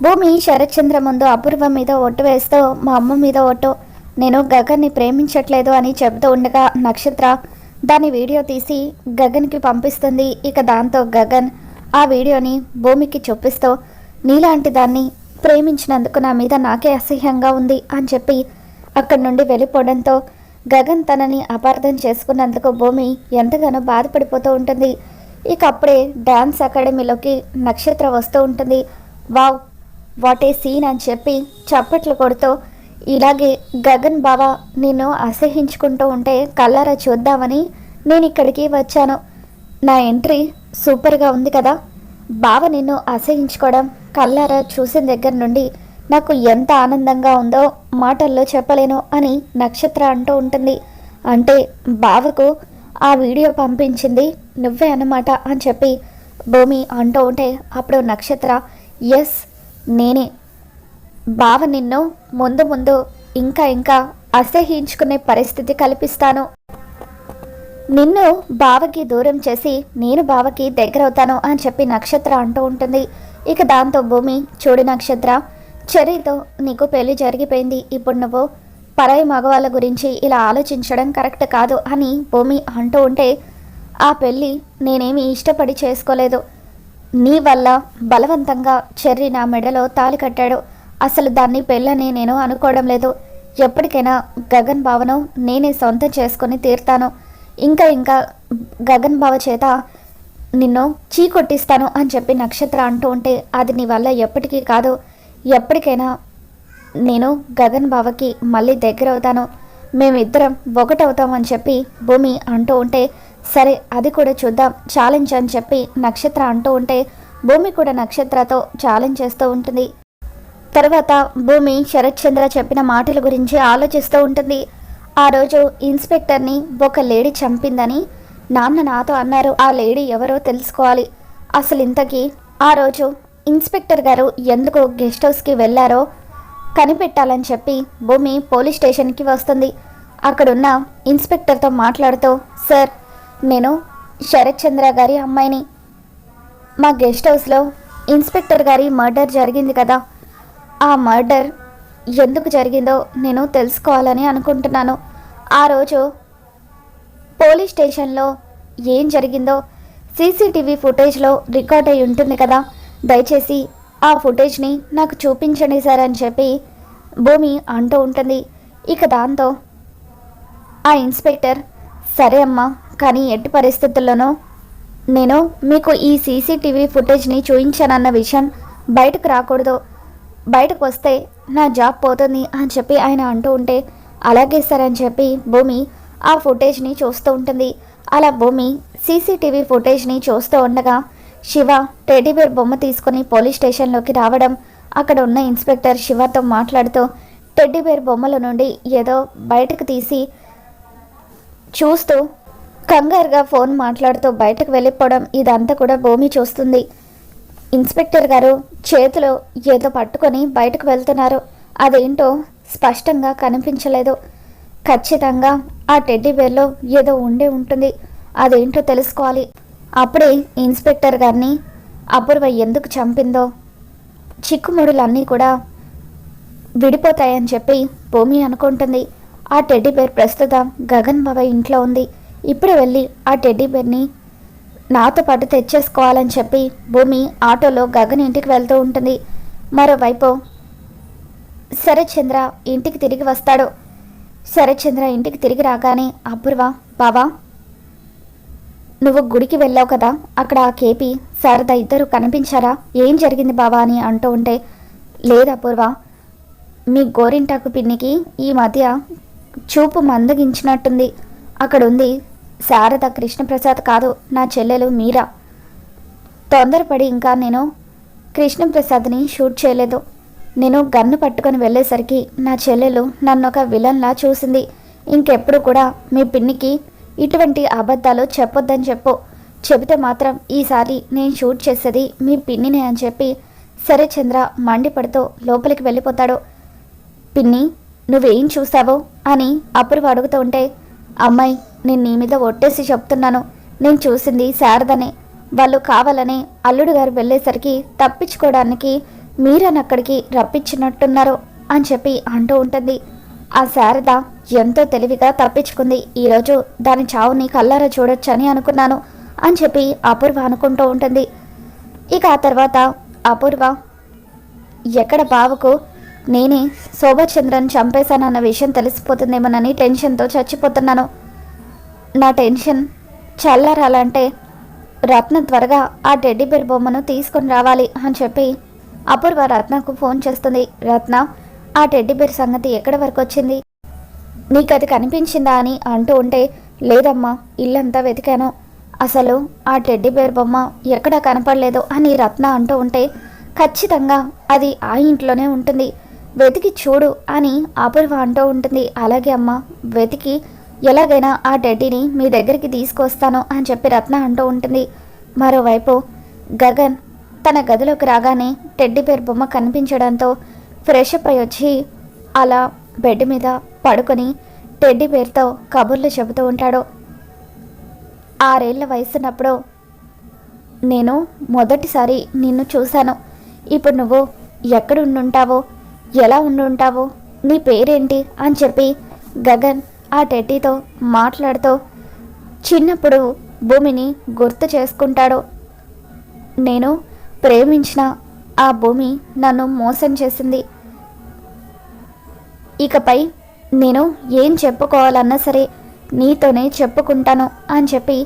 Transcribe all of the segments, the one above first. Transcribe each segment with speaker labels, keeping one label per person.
Speaker 1: భూమి శరత్చంద్ర ముందు అపూర్వ మీద ఒట్టు వేస్తూ మా అమ్మ మీద ఒట్టు నేను గగన్ని ప్రేమించట్లేదు అని చెబుతూ ఉండగా నక్షత్ర దాని వీడియో తీసి గగన్కి పంపిస్తుంది. ఇక దాంతో గగన్ ఆ వీడియోని భూమికి చూపిస్తూ నీలాంటి దాన్ని ప్రేమించినందుకు నా మీద నాకే అసహ్యంగా ఉంది అని చెప్పి అక్కడి నుండి వెళ్ళిపోవడంతో గగన్ తనని అపార్థం చేసుకున్నందుకు భూమి ఎంతగానో బాధపడిపోతూ ఉంటుంది. ఇక అప్పుడే డ్యాన్స్ అకాడమీలోకి నక్షత్ర వస్తూ ఉంటుంది. వావ్ వాట్ ఏ సీన్ అని చెప్పి చప్పట్లు కొడుతూ ఇలాగే గగన్ బావ నిన్ను అసహించుకుంటూ ఉంటే కల్లారా చూద్దామని నేను ఇక్కడికి వచ్చాను. నా ఎంట్రీ సూపర్గా ఉంది కదా. బావ నిన్ను అసహించుకోవడం కల్లారా చూసిన దగ్గర నుండి నాకు ఎంత ఆనందంగా ఉందో మాటల్లో చెప్పలేను అని నక్షత్ర అంటూ ఉంటుంది. అంటే బావకు ఆ వీడియో పంపించింది నువ్వే అన్నమాట అని చెప్పి భూమి అంటూ ఉంటే అప్పుడు నక్షత్ర ఎస్ నేనే. బావ నిన్ను ముందు ముందు ఇంకా ఇంకా అసహించుకునే పరిస్థితి కల్పిస్తాను. నిన్ను బావకి దూరం చేసి నేను బావకి దగ్గరవుతాను అని చెప్పి నక్షత్ర అంటూ ఉంటుంది. ఇక దాంతో భూమి చూడు నక్షత్ర చెర్రీతో నీకు పెళ్ళి జరిగిపోయింది. ఇప్పుడు నువ్వు పరాయి మగవాళ్ళ గురించి ఇలా ఆలోచించడం కరెక్ట్ కాదు అని భూమి అంటూ ఉంటే ఆ పెళ్ళి నేనేమి ఇష్టపడి చేసుకోలేదు. నీ వల్ల బలవంతంగా చెర్రీ నా మెడలో తాలి కట్టాడు. అసలు దాన్ని పెళ్ళని నేను అనుకోవడం లేదు. ఎప్పటికైనా గగన్ బావను నేనే సొంతం చేసుకొని తీరుతాను. ఇంకా ఇంకా గగన్ బావ చేత నిన్ను చీకొట్టిస్తాను అని చెప్పి నక్షత్ర అంటూ ఉంటే అది నీ వల్ల ఎప్పటికీ కాదు. ఎప్పటికైనా నేను గగన్ బావకి మళ్ళీ దగ్గర అవుతాను మేమిద్దరం ఒకటవుతామని చెప్పి భూమి అంటూ ఉంటే సరే అది కూడా చూద్దాం. ఛాలెంజ్ అని చెప్పి నక్షత్ర అంటూ ఉంటే భూమి కూడా నక్షత్రతో ఛాలెంజ్ చేస్తూ ఉంటుంది. తర్వాత భూమి శరత్చంద్ర చెప్పిన మాటల గురించి ఆలోచిస్తూ ఉంటుంది. ఆ రోజు ఇన్స్పెక్టర్ని ఒక లేడీ చంపిందని నాన్న నాతో అన్నారు. ఆ లేడీ ఎవరో తెలుసుకోవాలి. అసలు ఇంతకీ ఆ రోజు ఇన్స్పెక్టర్ గారు ఎందుకు గెస్ట్ హౌస్కి వెళ్ళారో కనిపెట్టాలని చెప్పి భూమి పోలీస్ స్టేషన్కి వస్తుంది. అక్కడున్న ఇన్స్పెక్టర్తో మాట్లాడుతూ సార్ నేను శరత్ చంద్ర గారి అమ్మాయిని. మా గెస్ట్ హౌస్లో ఇన్స్పెక్టర్ గారి మర్డర్ జరిగింది కదా. ఆ మర్డర్ ఎందుకు జరిగిందో నేను తెలుసుకోవాలని అనుకుంటున్నాను. ఆ రోజు పోలీస్ స్టేషన్లో ఏం జరిగిందో సీసీటీవీ ఫుటేజ్లో రికార్డ్ అయి ఉంటుంది కదా. దయచేసి ఆ ఫుటేజ్ని నాకు చూపించండి సార్ అని చెప్పి భూమి అంటూ ఉంటుంది. ఇక దాంతో ఆ ఇన్స్పెక్టర్ సరే అమ్మా కానీ ఎట్టి పరిస్థితుల్లోనూ నేను మీకు ఈ సీసీటీవీ ఫుటేజ్ని చూపించానన్న విషయం బయటకు రాకూడదు. బయటకు వస్తే నా జాబ్ పోతుంది అని చెప్పి ఆయన అంటూ ఉంటే అలాగే సార్ అని చెప్పి భూమి ఆ ఫుటేజ్ని చూస్తూ ఉంటుంది. అలా భూమి సీసీటీవీ ఫుటేజ్ని చూస్తూ ఉండగా శివ టెడ్డీబేర్ బొమ్మ తీసుకుని పోలీస్ స్టేషన్లోకి రావడం అక్కడ ఉన్న ఇన్స్పెక్టర్ శివతో మాట్లాడుతూ టెడ్డీబేర్ బొమ్మల నుండి ఏదో బయటకు తీసి చూస్తూ కంగారుగా ఫోన్ మాట్లాడుతూ బయటకు వెళ్ళిపోవడం ఇదంతా కూడా భూమి చూస్తుంది. ఇన్స్పెక్టర్ గారు చేతిలో ఏదో పట్టుకొని బయటకు వెళ్తున్నారు. అదేంటో స్పష్టంగా కనిపించలేదు. ఖచ్చితంగా ఆ టెడ్డీ బేర్లో ఏదో ఉండే ఉంటుంది. అదేంటో తెలుసుకోవాలి. అప్పుడే ఇన్స్పెక్టర్ గారిని అపూర్వ ఎందుకు చంపిందో చిక్కుముడులన్నీ కూడా విడిపోతాయని చెప్పి భూమి అనుకుంటుంది. ఆ టెడ్డీ బేర్ ప్రస్తుతం గగన్ బాబా ఇంట్లో ఉంది. ఇప్పుడు వెళ్ళి ఆ టెడ్డీ బెర్ని నాతో పాటు తెచ్చేసుకోవాలని చెప్పి భూమి ఆటోలో గగన్ ఇంటికి వెళ్తూ ఉంటుంది. మరోవైపు శరత్చంద్ర ఇంటికి తిరిగి వస్తాడు. శరత్చంద్ర ఇంటికి తిరిగి రాగానే అపూర్వ బావా నువ్వు గుడికి వెళ్ళావు కదా? అక్కడ ఆ కేపీ శారద ఇద్దరు కనిపించారా? ఏం జరిగింది బావా? అని అంటూ ఉంటే లేదు అపూర్వ. మీ గోరింటాకు పిన్నికి ఈ మధ్య చూపు మందగించినట్టుంది. అక్కడ ఉంది శారద కృష్ణప్రసాద్ కాదు నా చెల్లెలు మీరా. తొందరపడి ఇంకా నేను కృష్ణప్రసాద్ని షూట్ చేయలేదు. నేను గన్ను పట్టుకొని వెళ్ళేసరికి నా చెల్లెలు నన్ను ఒక విలన్లా చూసింది. ఇంకెప్పుడు కూడా మీ పిన్నికి ఇటువంటి అబద్ధాలు చెప్పొద్దని చెప్పు. చెబితే మాత్రం ఈసారి నేను షూట్ చేసేది మీ పిన్నినే అని చెప్పి సరే చంద్ర మండిపడుతూ లోపలికి వెళ్ళిపోతాడు. పిన్ని నువ్వేం చూసావో అని అప్పుడు అడుగుతూ ఉంటే అమ్మాయి నేను నీ మీద ఒట్టేసి చెప్తున్నాను. నేను చూసింది శారదనే. వాళ్ళు కావాలని అల్లుడు గారు వెళ్ళేసరికి తప్పించుకోవడానికి మీరని అక్కడికి రప్పించినట్టున్నారు అని చెప్పి అంటూ ఉంటుంది. ఆ శారద ఎంతో తెలివిగా తప్పించుకుంది. ఈరోజు దాని చావుని కల్లారా చూడొచ్చని అనుకున్నాను అని చెప్పి అపూర్వ అనుకుంటూ ఉంటుంది. ఇక ఆ తర్వాత అపూర్వ ఎక్కడ బావకు? నేనే శోభచంద్రన్ చంపేశానన్న విషయం తెలిసిపోతుందేమోనని టెన్షన్తో చచ్చిపోతున్నాను. నా టెన్షన్. చల్లరాలంటే రత్న త్వరగా ఆ టెడ్డీ బేర్ బొమ్మను తీసుకొని రావాలి అని చెప్పి అపూర్వ రత్నకు ఫోన్ చేస్తుంది. రత్న ఆ టెడ్డీ బేర్ సంగతి ఎక్కడి వరకు వచ్చింది? నీకు అది కనిపించిందా అని అంటూ ఉంటే లేదమ్మా ఇల్లంతా వెతికాను. అసలు ఆ టెడ్డీ బేర్ బొమ్మ ఎక్కడా కనపడలేదు అని రత్న అంటూ ఉంటే ఖచ్చితంగా అది ఆ ఇంట్లోనే ఉంటుంది. వెతికి చూడు అని అపూర్వ అంటూ ఉంటుంది. అలాగే అమ్మ వెతికి ఎలాగైనా ఆ టెడ్డీని మీ దగ్గరికి తీసుకొస్తాను అని చెప్పి రత్న అంటూ ఉంటుంది. మరోవైపు గగన్ తన గదిలోకి రాగానే టెడ్డీ పేరు బొమ్మ కనిపించడంతో ఫ్రెష్ అప్ అయి వచ్చి అలా బెడ్ మీద పడుకొని టెడ్డీ పేరుతో కబుర్లు చెబుతూ ఉంటాడు. ఆరేళ్ళ వయసున్నప్పుడు నేను మొదటిసారి నిన్ను చూశాను. ఇప్పుడు నువ్వు ఎక్కడ ఉండుంటావో? ఎలా ఉండుంటావో? నీ పేరేంటి? అని చెప్పి గగన్ ఆ టెడ్డీతో మాట్లాడుతూ చిన్నప్పుడు భూమిని గుర్తు చేసుకుంటాడు. నేను ప్రేమించిన ఆ భూమి నన్ను మోసం చేసింది. ఇకపై నేను ఏం చెప్పుకోవాలన్నా సరే నీతోనే చెప్పుకుంటాను అని చెప్పి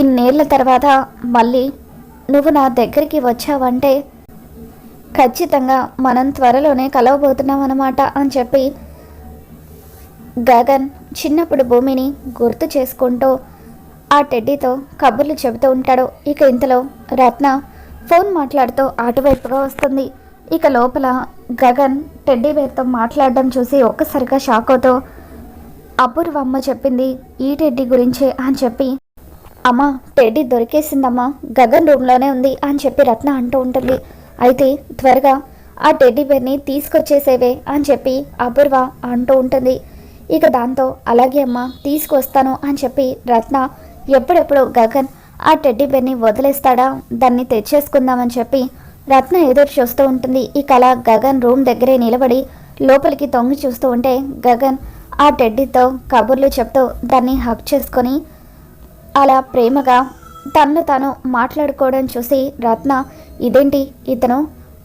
Speaker 1: ఇన్నేళ్ళ తర్వాత మళ్ళీ నువ్వు నా దగ్గరికి వచ్చావంటే ఖచ్చితంగా మనం త్వరలోనే కలవబోతున్నాం అన్నమాట అని చెప్పి గగన్ చిన్నప్పుడు భూమిని గుర్తు చేసుకుంటూ ఆ టెడ్డీతో కబుర్లు చెబుతూ ఉంటాడు. ఇక ఇంతలో రత్న ఫోన్ మాట్లాడుతూ అటువైపుగా వస్తుంది. ఇక లోపల గగన్ టెడ్డీ వేర్తో మాట్లాడడం చూసి ఒక్కసారిగా షాక్ అవుతూ అపూర్వ అమ్మ చెప్పింది ఈ టెడ్డీ గురించే అని చెప్పి అమ్మ టెడ్డీ దొరికేసిందమ్మా గగన్ రూమ్లోనే ఉంది అని చెప్పి రత్న అంటూ ఉంటుంది. అయితే త్వరగా ఆ టెడ్డీ బేర్ని తీసుకొచ్చేసేవే అని చెప్పి అపూర్వ అంటూ ఉంటుంది. ఇక దాంతో అలాగే అమ్మ తీసుకొస్తాను అని చెప్పి రత్న ఎప్పుడెప్పుడు గగన్ ఆ టెడ్డీ బెర్ని వదిలేస్తాడా? దాన్ని తెచ్చేసుకుందామని చెప్పి రత్న ఎదురు చూస్తూ ఉంటుంది. ఇక అలా గగన్ రూమ్ దగ్గరే నిలబడి లోపలికి తొంగి చూస్తూ ఉంటే గగన్ ఆ టెడ్డీతో కబుర్లు చెప్తూ దాన్ని హక్ చేసుకొని అలా ప్రేమగా తను తాను మాట్లాడుకోవడం చూసి రత్న ఇదేంటి? ఇతను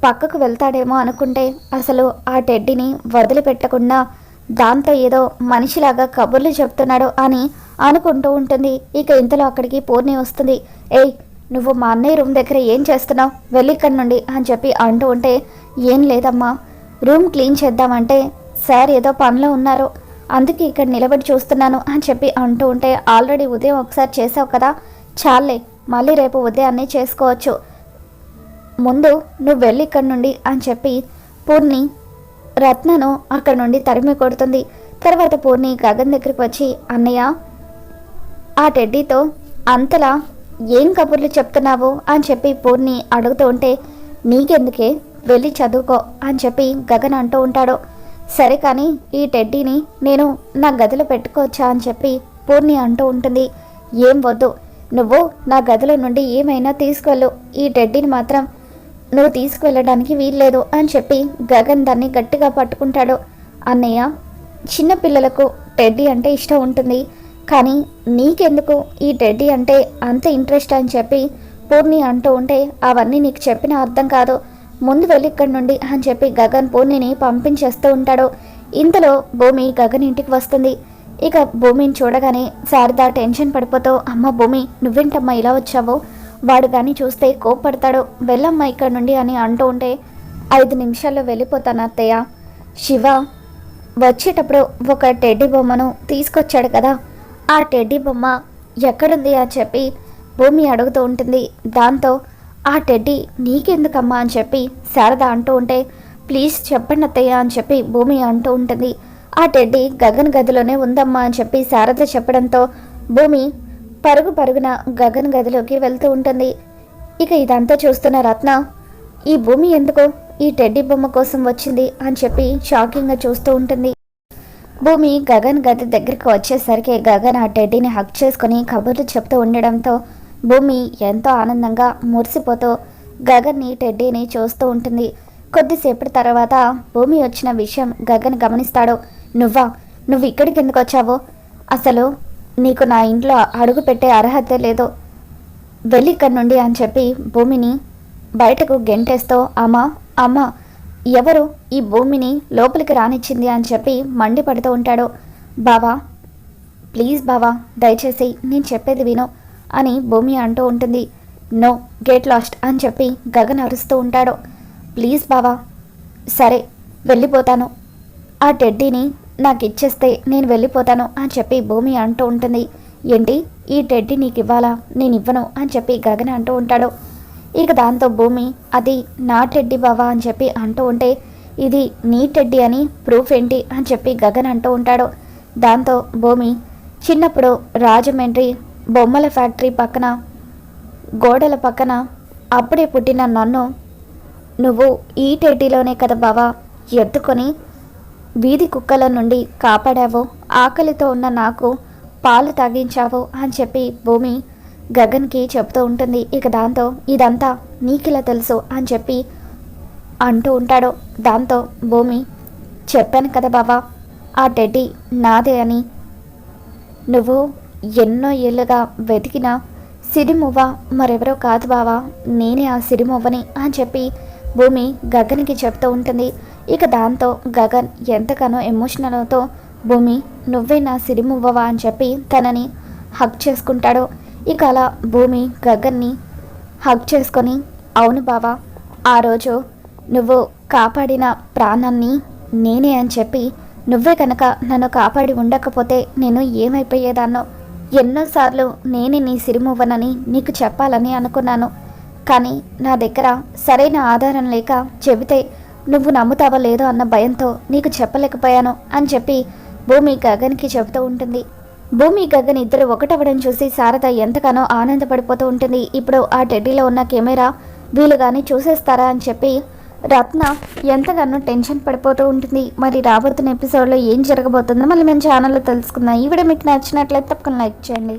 Speaker 1: పక్కకు వెళ్తాడేమో అనుకుంటే అసలు ఆ టెడ్డీని వదిలిపెట్టకుండా దాంతో ఏదో మనిషిలాగా కబుర్లు చెప్తున్నాడు అని అనుకుంటూ ఉంటుంది. ఇక ఇంతలో అక్కడికి పూర్ణి వస్తుంది. ఏయ్ నువ్వు మా అన్నయ్య రూమ్ దగ్గర ఏం చేస్తున్నావు? వెళ్ళి ఇక్కడి నుండి అని చెప్పి అంటూ ఉంటే ఏం లేదమ్మా. రూమ్ క్లీన్ చేద్దామంటే సార్ ఏదో పనిలో ఉన్నారు. అందుకే ఇక్కడ నిలబడి చూస్తున్నాను అని చెప్పి అంటూ ఉంటే ఆల్రెడీ ఉదయం ఒకసారి చేసావు కదా? చాలే మళ్ళీ రేపు ఉదయాన్నే చేసుకోవచ్చు. ముందు నువ్వు వెళ్ళి ఇక్కడి నుండి అని చెప్పి పూర్ణి రత్నను అక్కడ నుండి తరిమి కొడుతుంది. తర్వాత పూర్ణి గగన్ దగ్గరికి వచ్చి అన్నయ్య ఆ టెడ్డీతో అంతలా ఏం కబుర్లు చెప్తున్నావు? అని చెప్పి పూర్ణి అడుగుతూ ఉంటే నీకెందుకే? వెళ్ళి చదువుకో అని చెప్పి గగన్ అంటూ ఉంటాడు. సరే కానీ ఈ టెడ్డీని నేను నా గదిలో పెట్టుకోవచ్చా? అని చెప్పి పూర్ణి అంటూ ఉంటుంది. ఏం వద్దు. నువ్వు నా గదిలో నుండి ఏమైనా తీసుకెళ్ళు. ఈ టెడ్డీని మాత్రం నువ్వు తీసుకువెళ్ళడానికి వీల్లేదు అని చెప్పి గగన్ దాన్ని గట్టిగా పట్టుకుంటాడు. అన్నయ్య చిన్నపిల్లలకు టెడ్డీ అంటే ఇష్టం ఉంటుంది కానీ నీకెందుకు ఈ టెడ్డీ అంటే అంత ఇంట్రెస్ట్ అని చెప్పి పూర్ణి అంటూ ఉంటే అవన్నీ నీకు చెప్పిన అర్థం కాదు. ముందు వెళ్ళి ఇక్కడి నుండి అని చెప్పి గగన్ పూర్ణిని పంపించేస్తూ ఉంటాడు. ఇంతలో భూమి గగన్ ఇంటికి వస్తుంది. ఇక భూమిని చూడగానే శారద టెన్షన్ పడిపోతూ అమ్మ భూమి నువ్వేంటమ్మా ఇలా వచ్చావు? వాడు కానీ చూస్తే కోప్పడతాడు. వెళ్ళమ్మా ఇక్కడ నుండి అని అంటూ ఉంటే ఐదు నిమిషాల్లో వెళ్ళిపోతాను అత్తయ్య. శివ వచ్చేటప్పుడు ఒక టెడ్డీ బొమ్మను తీసుకొచ్చాడు కదా. ఆ టెడ్డీ బొమ్మ ఎక్కడుంది అని చెప్పి భూమి అడుగుతూ ఉంటుంది. దాంతో ఆ టెడ్డీ నీకెందుకమ్మా? అని చెప్పి శారద అంటూ ఉంటే ప్లీజ్ చెప్పండి అత్తయ్య అని చెప్పి భూమి అంటూ ఉంటుంది. ఆ టెడ్డీ గగన్ గదిలోనే ఉందమ్మా అని చెప్పి శారద చెప్పడంతో భూమి పరుగు పరుగున గగన్ గదిలోకి వెళ్తూ ఉంటుంది. ఇక ఇదంతా చూస్తున్న రత్న ఈ భూమి ఎందుకు ఈ టెడ్డీ బొమ్మ కోసం వచ్చింది అని చెప్పి షాకింగ్గా చూస్తూ ఉంటుంది. భూమి గగన్ గది దగ్గరికి వచ్చేసరికి గగన్ ఆ టెడ్డీని హక్ చేసుకుని కబుర్లు చెప్తూ ఉండడంతో భూమి ఎంతో ఆనందంగా మురిసిపోతూ గగన్ని టెడ్డీని చూస్తూ ఉంటుంది. కొద్దిసేపటి తర్వాత భూమి వచ్చిన విషయం గగన్ గమనిస్తాడు. నువ్వా? నువ్వు ఇక్కడికి ఎందుకు వచ్చావు? అసలు నీకు నా ఇంట్లో అడుగు పెట్టే అర్హత లేదు వెళ్ళి ఇక్కడి నుండి అని చెప్పి భూమిని బయటకు గెంటేస్తో అమ్మా అమ్మ ఎవరు ఈ భూమిని లోపలికి రానిచ్చింది? అని చెప్పి మండిపడుతూ ఉంటాడు. బావా ప్లీజ్ బావా దయచేసి నేను చెప్పేది విను అని భూమి అంటూ ఉంటుంది. నో గేట్ లాస్ట్ అని చెప్పి గగన్ అరుస్తూ ఉంటాడు. ప్లీజ్ బావా సరే వెళ్ళిపోతాను. ఆ టెడ్డీని నాకు ఇచ్చేస్తే నేను వెళ్ళిపోతాను అని చెప్పి భూమి అంటూ ఉంటుంది. ఏంటి? ఈ టెడ్డి నీకు ఇవ్వాలా నేను ఇవ్వను అని చెప్పి గగన్ అంటూ ఉంటాడు. ఇక దాంతో భూమి అది నా టెడ్డి బావా అని చెప్పి అంటూ ఉంటే ఇది నీ టెడ్డి అని ప్రూఫ్ ఏంటి అని చెప్పి గగన్ అంటూ ఉంటాడు. దాంతో భూమి చిన్నప్పుడు రాజమండ్రి బొమ్మల ఫ్యాక్టరీ పక్కన గోడల పక్కన అప్పుడే పుట్టిన నన్ను నువ్వు ఈ టెడ్డీలోనే కదా బావా? ఎత్తుకొని వీధి కుక్కల నుండి కాపాడావు? ఆకలితో ఉన్న నాకు పాలు తాగించావు? అని చెప్పి భూమి గగన్కి చెప్తూ ఉంటుంది. ఇక దాంతో ఇదంతా నీకిలా తెలుసు? అని చెప్పి అంటూ ఉంటాడు. దాంతో భూమి చెప్పాను కదా బావా ఆ టెడ్డీ నాదే అని. నువ్వు ఎన్నో ఏళ్ళుగా వెతికిన సిరిమువ్వ మరెవరో కాదు బావా నేనే ఆ సిరిమువ్వని అని చెప్పి భూమి గగ్గనికి చెప్తూ ఉంటుంది. ఇక దాంతో గగన్ ఎంతగానో ఎమోషనల్తో భూమి నువ్వే నా సిరిమువ్వవా అని చెప్పి తనని హక్ చేసుకుంటాడు. ఇక అలా భూమి గగన్ని హక్ చేసుకొని అవును బావా ఆ రోజు నువ్వు కాపాడిన ప్రాణాన్ని నేనే అని చెప్పి నువ్వే కనుక నన్ను కాపాడి ఉండకపోతే నేను ఏమైపోయేదాన్నో? ఎన్నోసార్లు నేనే నీ సిరిమువ్వనని నీకు చెప్పాలని అనుకున్నాను. కానీ నా దగ్గర సరైన ఆధారం లేక చెబితే నువ్వు నమ్ముతావా లేదో అన్న భయంతో నీకు చెప్పలేకపోయాను అని చెప్పి భూమి గగన్కి చెబుతూ ఉంటుంది. భూమి గగన్ ఇద్దరు ఒకటవడం చూసి శారద ఎంతగానో ఆనందపడిపోతూ ఉంటుంది. ఇప్పుడు ఆ టెడ్డీలో ఉన్న కెమెరా వీళ్ళు కానీ చూసేస్తారా అని చెప్పి రత్న ఎంతగానో టెన్షన్ పడిపోతూ ఉంటుంది. మరి రాబోతున్న ఎపిసోడ్లో ఏం జరగబోతుందో మళ్ళీ మేము ఛానల్లో తెలుసుకుందాం. ఈ వీడియో మీకు నచ్చినట్లయితే తప్పకుండా లైక్ చేయండి.